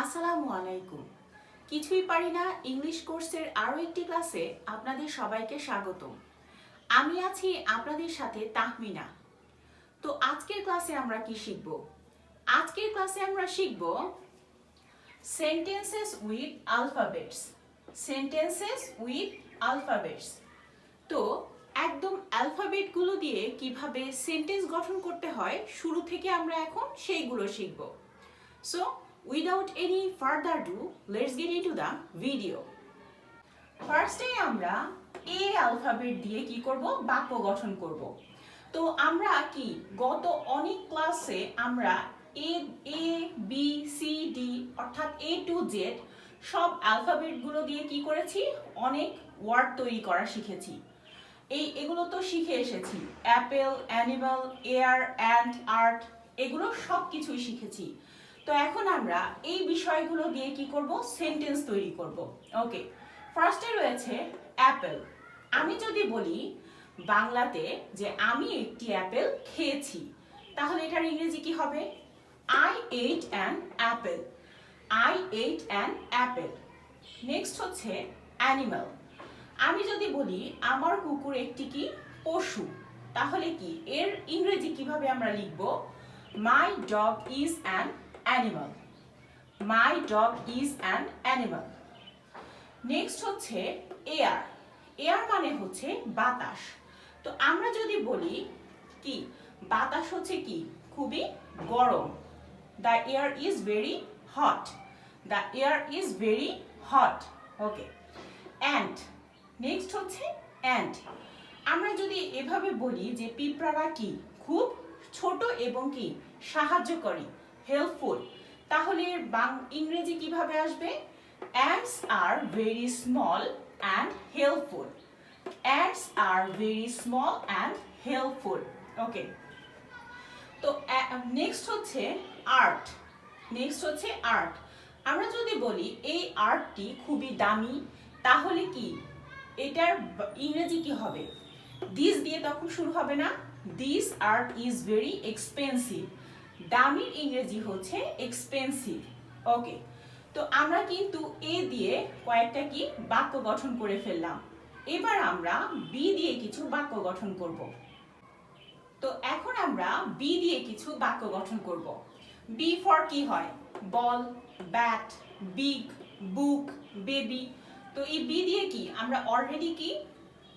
আসসালামু আলাইকুম। কিছুই পারি না, ইংলিশ কোর্সের আরও একটি ক্লাসে আপনাদের সবাইকে স্বাগতম। আমি আছি আপনাদের সাথে তাহমিনা। তো আজকের ক্লাসে আমরা কি শিখব? আজকের ক্লাসে আমরা শিখব sentences with alphabets sentences with alphabets তো একদম অ্যালফাবেটগুলো দিয়ে কীভাবে সেন্টেন্স গঠন করতে হয়, শুরু থেকে আমরা এখন সেইগুলো শিখব। So without any further do let's get into the video ফার্স্টে আমরা এ অ্যালফাবেট দিয়ে কি করব? বাক্য গঠন করব। তো আমরা কি, গত অনেক ক্লাসে আমরা A A B C D অর্থাৎ এ টু জেড সব অ্যালফাবেটগুলো দিয়ে কি করেছি? অনেক ওয়ার্ড তৈরি করা শিখেছি। এই এগুলো তো শিখে এসেছি। Apple animal air and art এগুলো সব কিছুই শিখেছি। তো এখন আমরা এই বিষয়গুলো দিয়ে কি করব? সেন্টেন্স তৈরি করব। ওকে ফার্স্টে রয়েছে অ্যাপেল আমি যদি বলি বাংলাতে যে আমি একটি অ্যাপেল খেয়েছি, তাহলে এটার ইংরেজি কি হবে? I ate an apple I ate an apple next হচ্ছে অ্যানিমাল আমি যদি বলি আমার কুকুর একটি কি? পশু। তাহলে কি? এর ইংরেজি কীভাবে আমরা লিখব? My dog is an animal my dog is an animal next হচ্ছে এয়ার এয়ার মানে হচ্ছে বাতাস। তো আমরা যদি বলি কি, বাতাস হচ্ছে কি? খুবই গরম। The air is very hot the air is very hot okay and next হচ্ছে অ্যান্ড আমরা যদি এভাবে বলি যে পিঁপড়ারা কি? খুব ছোট এবং কি সাহায্যকারী। হেল্পফুল তাহলে বাং ইংরেজি কীভাবে আসবে? Ants are very small and helpful ants are very small and helpful okay তো নেক্সট হচ্ছে আর্ট নেক্সট হচ্ছে আর্ট আমরা যদি বলি, এই আর্টটি খুবই দামি, তাহলে কি? এটার ইংরেজি কি হবে? দিস দিয়ে তখন শুরু হবে না? This art is very expensive দামির ইংরেজি হচ্ছে এক্সপেন্সিভ ওকে তো আমরা কিন্তু এ দিয়ে কয়েকটা কি বাক্য গঠন করে ফেললাম। এবার আমরা বি দিয়ে কিছু বাক্য গঠন করব। তো এখন আমরা বি দিয়ে কিছু বাক্য গঠন করব। বি ফর কি হয়? Ball bat big book baby তো এই বি দিয়ে কি আমরা অলরেডি কি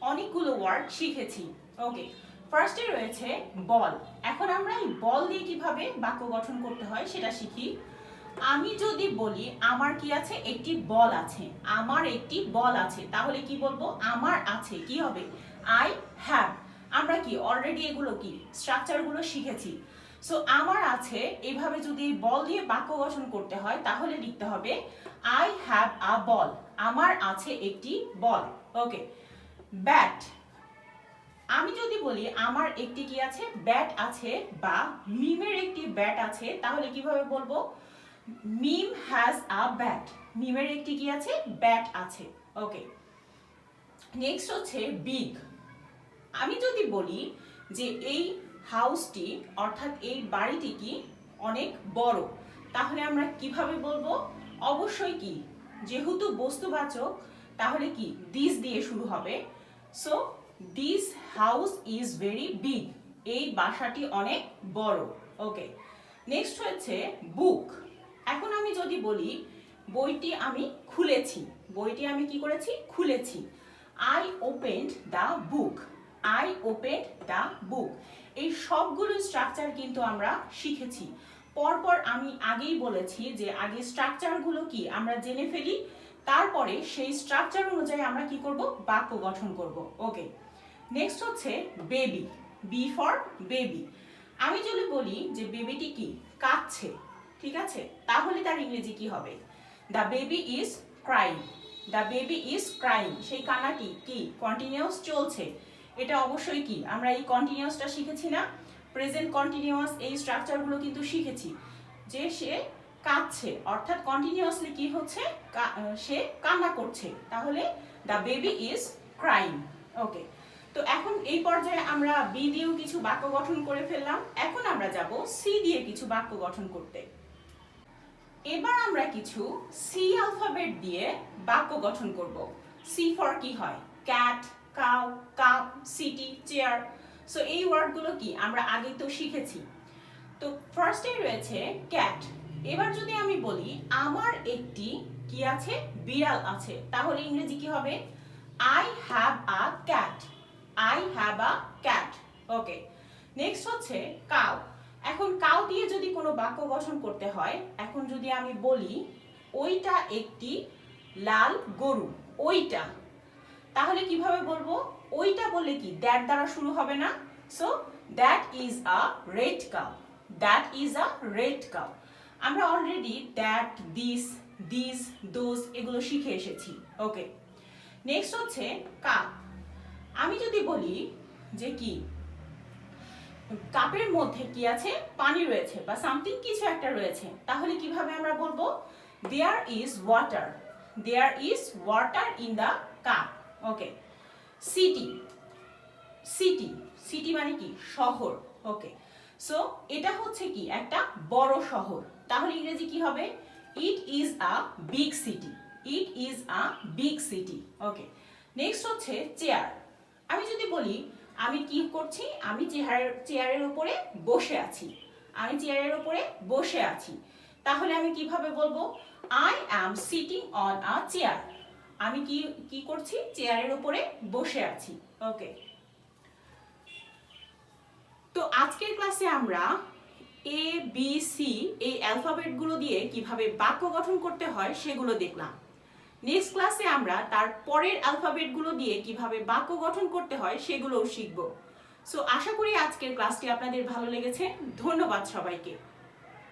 অনেকগুলো ওয়ার্ড শিখেছি। ওকে ফার্স্টে রয়েছে বল। এখন আমরা এই বল দিয়ে কীভাবে বাক্য গঠন করতে হয় সেটা শিখি। আমি যদি বলি, আমার কি আছে? একটি বল আছে। আমার একটি বল আছে। তাহলে কি বলব? আমার আছে। কি হবে? আই হ্যাভ আমরা কি? অলরেডি এগুলো কি? স্ট্রাকচারগুলো শিখেছি। সো আমার আছে। এইভাবে যদি বল দিয়ে বাক্য গঠন করতে হয়, তাহলে লিখতে হবে আই হ্যাভ আ বল আমার আছে একটি বল। ওকে ব্যাট আমি যদি বলি আমার একটি কি আছে? ব্যাট আছে বা মিমের একটি ব্যাট আছে, তাহলে কীভাবে বলব? মিম হ্যাজ আ ব্যাট মিমের একটি কি আছে? ব্যাট আছে। ওকে নেক্সট হচ্ছে বিগ আমি যদি বলি যে এই হাউসটি অর্থাৎ এই বাড়িটি কি অনেক বড়, তাহলে আমরা কীভাবে বলব? অবশ্যই কি, যেহেতু বস্তুবাচক, তাহলে কি দিস দিয়ে শুরু হবে। So this house is very big এই বাসাটি অনেক বড়। ওকে নেক্সট হচ্ছে বুক এখন আমি যদি বলি, বইটি আমি খুলেছি। বইটি আমি কি করেছি? খুলেছি। I opened the book I opened the book এই সবগুলো স্ট্রাকচার কিন্তু আমরা শিখেছি। পরপর আমি আগেই বলেছি যে আগে স্ট্রাকচারগুলো কি? আমরা জেনে ফেলি তারপরে সেই স্ট্রাকচার অনুযায়ী আমরা কি করব? বাক্য গঠন করব। ওকে নেক্সট হচ্ছে বেবি বি ফর বেবি আমি যদি বলি যে বেবিটি কি? কাঁদছে। ঠিক আছে? তাহলে তার ইংরেজি কি হবে? The baby is crying the baby is crying সেই কান্নাটি কি? কন্টিনিউয়াস চলছে। এটা অবশ্যই কি? আমরা এই কন্টিনিউয়াসটা শিখেছি না। প্রেজেন্ট কন্টিনিউয়াস এই স্ট্রাকচারগুলো কিন্তু শিখেছি। যে সে কাঁদছে। অর্থাৎ কন্টিনিউয়াসলি কি হচ্ছে? সে কান্না করছে। তাহলে the baby is crying okay তো এখন এই পর্যায়ে আমরা বি দিয়েও কিছু বাক্য গঠন করে ফেললাম। এখন আমরা যাব সি দিয়ে কিছু বাক্য গঠন করতে। এবার আমরা কিছু সি অ্যালফাবেট দিয়ে বাক্য গঠন করব। সি ফর কি হয়? Cat cow cup city chair so এই ওয়ার্ডগুলো কি? আমরা আগে তো শিখেছি। তো ফার্স্টে রয়েছে ক্যাট এবার যদি আমি বলি, আমার একটি কি আছে? বিড়াল আছে। তাহলে ইংরেজি কি হবে? I have a cat I have a cat okay next হচ্ছে কাউ এখন কাউ দিয়ে যদি কোনো বাক্য গঠন করতে হয়, এখন যদি আমি বলি, ওইটা একটি লাল গরু। ওইটা। তাহলে কীভাবে বলব? ওইটা বললে কি? দ্যাট দ্বারা শুরু হবে না। So that is a red cow that is a red cow আমরা already that this this those এগুলো শিখে এসেছি। ওকে নেক্সট হচ্ছে কাপ আমি যদি বলি যে কি? কাপের মধ্যে কি আছে? পানি রয়েছে বা সামথিং কিছু একটা রয়েছে। তাহলে কীভাবে আমরা বলব? There is water there is water in the cup okay city city city মানে কি? শহর। ওকে সো এটা হচ্ছে কি? একটা বড় শহর। তাহলে ইংরেজি কি হবে? It is a big city it is a big city okay next হচ্ছে চেয়ার আমি যদি বলি, আমি কি করছি? আমি চেয়ার চেয়ারের উপরে বসে আছি। আমি চেয়ারের উপরে বসে আছি। তাহলে আমি কীভাবে বলব? I am sitting on a chair আমি কি কি করছি? চেয়ারের উপরে বসে আছি। ওকে তো আজকের ক্লাসে আমরা এ বি সি এই অ্যালফাবেটগুলো দিয়ে কীভাবে বাক্য গঠন করতে হয় সেগুলো দেখলাম। নেক্সট ক্লাসে আমরা তার পরের অ্যালফাবেটগুলো দিয়ে কীভাবে বাক্য গঠন করতে হয় সেগুলোও শিখব। সো আশা করি আজকের ক্লাসটি আপনাদের ভালো লেগেছে। ধন্যবাদ সবাইকে।